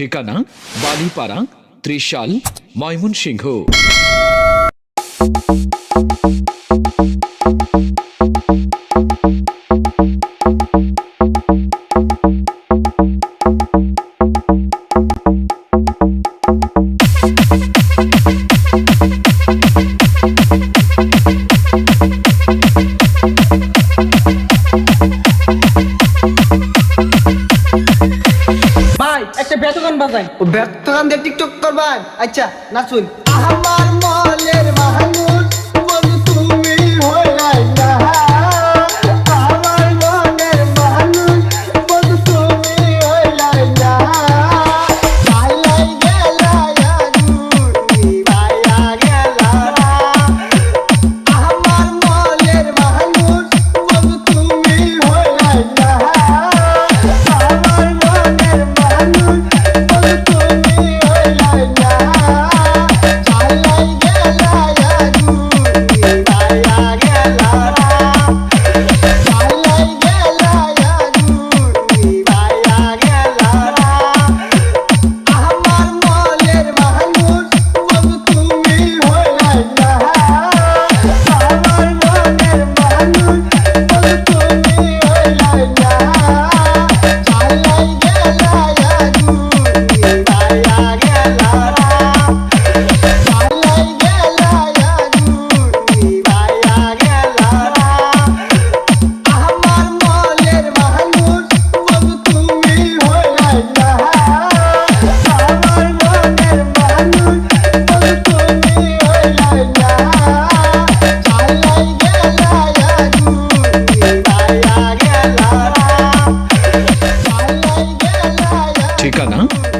ঠিকানা বালিপাড়া ত্রিশাল ময়মনসিংহ। একটা বেতগান বাজাই। ও বেতগান দিয়ে টিকটক করবা আচ্ছা নাচুন। আমার মল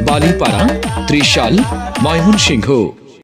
বালিপাড়া ত্রিশাল ময়মনসিংহ।